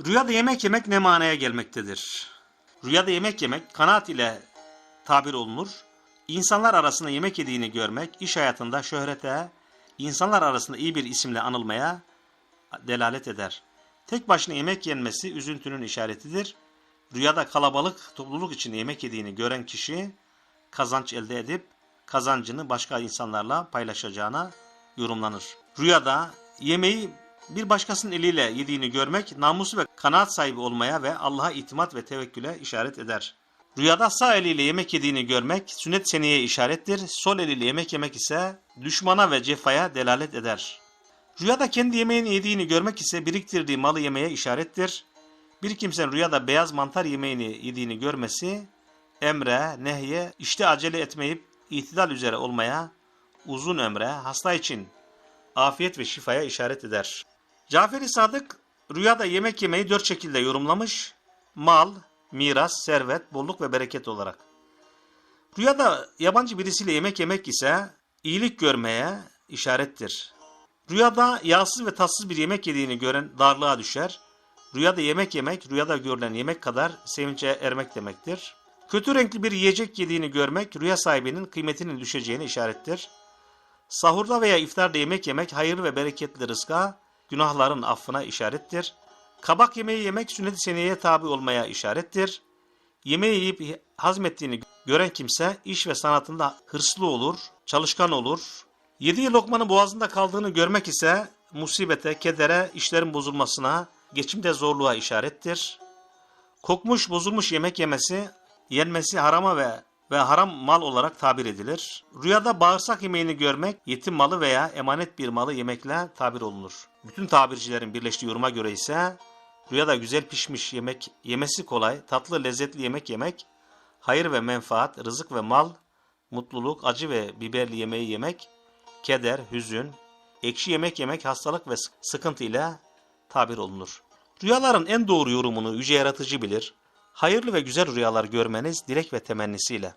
Rüyada yemek yemek ne manaya gelmektedir? Rüyada yemek yemek kanaat ile tabir olunur. İnsanlar arasında yemek yediğini görmek, iş hayatında şöhrete, insanlar arasında iyi bir isimle anılmaya delalet eder. Tek başına yemek yenmesi üzüntünün işaretidir. Rüyada kalabalık topluluk için yemek yediğini gören kişi kazanç elde edip kazancını başka insanlarla paylaşacağına yorumlanır. Rüyada yemeği bir başkasının eliyle yediğini görmek namusu ve kanaat sahibi olmaya ve Allah'a itimat ve tevekküle işaret eder. Rüyada sağ eliyle yemek yediğini görmek sünnet seniyeye işarettir. Sol eliyle yemek yemek ise düşmana ve cefaya delalet eder. Rüyada kendi yemeğini yediğini görmek ise biriktirdiği malı yemeye işarettir. Bir kimsenin rüyada beyaz mantar yemeğini yediğini görmesi emre, nehye, işte acele etmeyip itidal üzere olmaya, uzun ömre, hasta için afiyet ve şifaya işaret eder. Caferi Sadık rüyada yemek yemeyi dört şekilde yorumlamış. Mal, miras, servet, bolluk ve bereket olarak. Rüyada yabancı birisiyle yemek yemek ise iyilik görmeye işarettir. Rüyada yağsız ve tatsız bir yemek yediğini gören darlığa düşer. Rüyada yemek yemek, rüyada görülen yemek kadar sevince ermek demektir. Kötü renkli bir yiyecek yediğini görmek, rüya sahibinin kıymetinin düşeceğine işarettir. Sahurda veya iftarda yemek yemek, hayır ve bereketli rızka, günahların affına işarettir. Kabak yemeği yemek, sünnet-i seniyeye tabi olmaya işarettir. Yemeği yiyip hazmettiğini gören kimse, iş ve sanatında hırslı olur, çalışkan olur. Yediği lokmanın boğazında kaldığını görmek ise, musibete, kedere, işlerin bozulmasına, geçimde zorluğa işarettir. Kokmuş, bozulmuş yemek yemesi, yenmesi harama ve ve haram mal olarak tabir edilir. Rüyada bağırsak yemeğini görmek, yetim malı veya emanet bir malı yemekle tabir olunur. Bütün tabircilerin birleştiği yoruma göre ise rüyada güzel pişmiş yemek yemesi kolay, tatlı lezzetli yemek yemek, hayır ve menfaat, rızık ve mal, mutluluk, acı ve biberli yemeği yemek, keder, hüzün, ekşi yemek yemek, hastalık ve sıkıntı ile tabir olunur. Rüyaların en doğru yorumunu yüce yaratıcı bilir. Hayırlı ve güzel rüyalar görmeniz dilek ve temennisiyle.